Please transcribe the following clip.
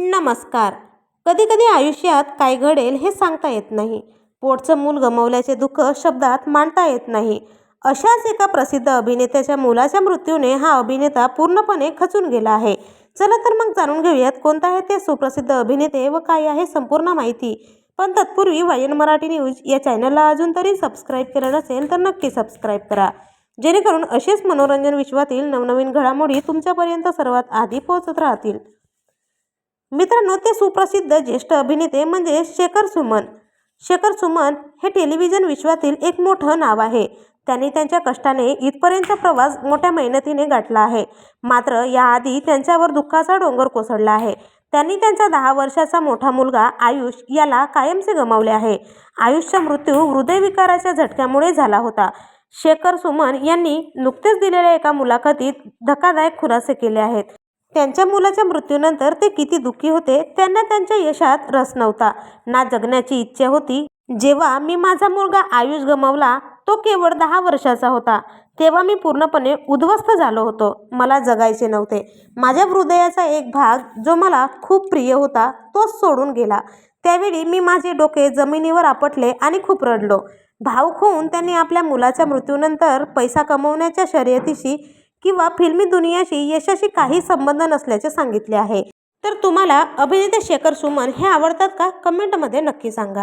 नमस्कार. कधी कधी आयुष्यात काय घडेल हे सांगता येत नाही. पोटचं मूल गमवल्याचे दुःख शब्दात मांडता येत नाही. अशाच एका प्रसिद्ध अभिनेत्याच्या मुलाच्या मृत्यूने हा अभिनेता पूर्णपणे खचून गेला आहे. चला तर मग जाणून घेऊयात कोणता आहे ते सुप्रसिद्ध अभिनेते व काय आहे संपूर्ण माहिती. पण तत्पूर्वी वायन मराठी न्यूज या चॅनलला अजून तरी सबस्क्राईब केलं नसेल तर नक्की सबस्क्राईब करा. जेणेकरून असेच मनोरंजन विश्वातील नवनवीन घडामोडी तुमच्यापर्यंत सर्वात आधी पोहोचत राहतील. मित्रांनो ते सुप्रसिद्ध ज्येष्ठ अभिनेते म्हणजे शेखर सुमन. शेखर सुमन हे टेलिव्हिजन विश्वातील एक मोठं नाव आहे. त्यांनी त्यांच्या कष्टाने इथपर्यंतचा प्रवास मोठ्या मेहनतीने गाठला आहे. मात्र याआधी त्यांच्यावर दुःखाचा डोंगर कोसळला आहे. त्यांनी त्यांचा दहा वर्षाचा मोठा मुलगा आयुष याला कायमचे गमावले आहे. आयुषचा मृत्यू हृदयविकाराच्या झटक्यामुळे झाला होता. शेखर सुमन यांनी नुकतेच दिलेल्या एका मुलाखतीत धक्कादायक खुलासे केले आहेत. त्यांच्या मुलाच्या मृत्यूनंतर ते किती दुःखी होते त्यांना त्यांच्या यशात रस नव्हता. ना जगण्याची इच्छा होती. जेव्हा मी माझा मुलगा आयुष गमावला तो केवळ दहा वर्षाचा होता. तेव्हा मी पूर्णपणे उद्ध्वस्त झालो होतो. मला जगायचे नव्हते. माझ्या हृदयाचा एक भाग जो मला खूप प्रिय होता तोच सोडून गेला. त्यावेळी मी माझे डोके जमिनीवर आपटले आणि खूप रडलो. भाऊक होऊन त्यांनी आपल्या मुलाच्या मृत्यूनंतर पैसा कमवण्याच्या शर्यतीशी किंवा फिल्मी दुनियाशी यशाशी काही संबंध नसल्याचे सांगितले आहे. तर तुम्हाला अभिनेते शेखर सुमन हे आवडतात का? कमेंटमध्ये नक्की सांगा.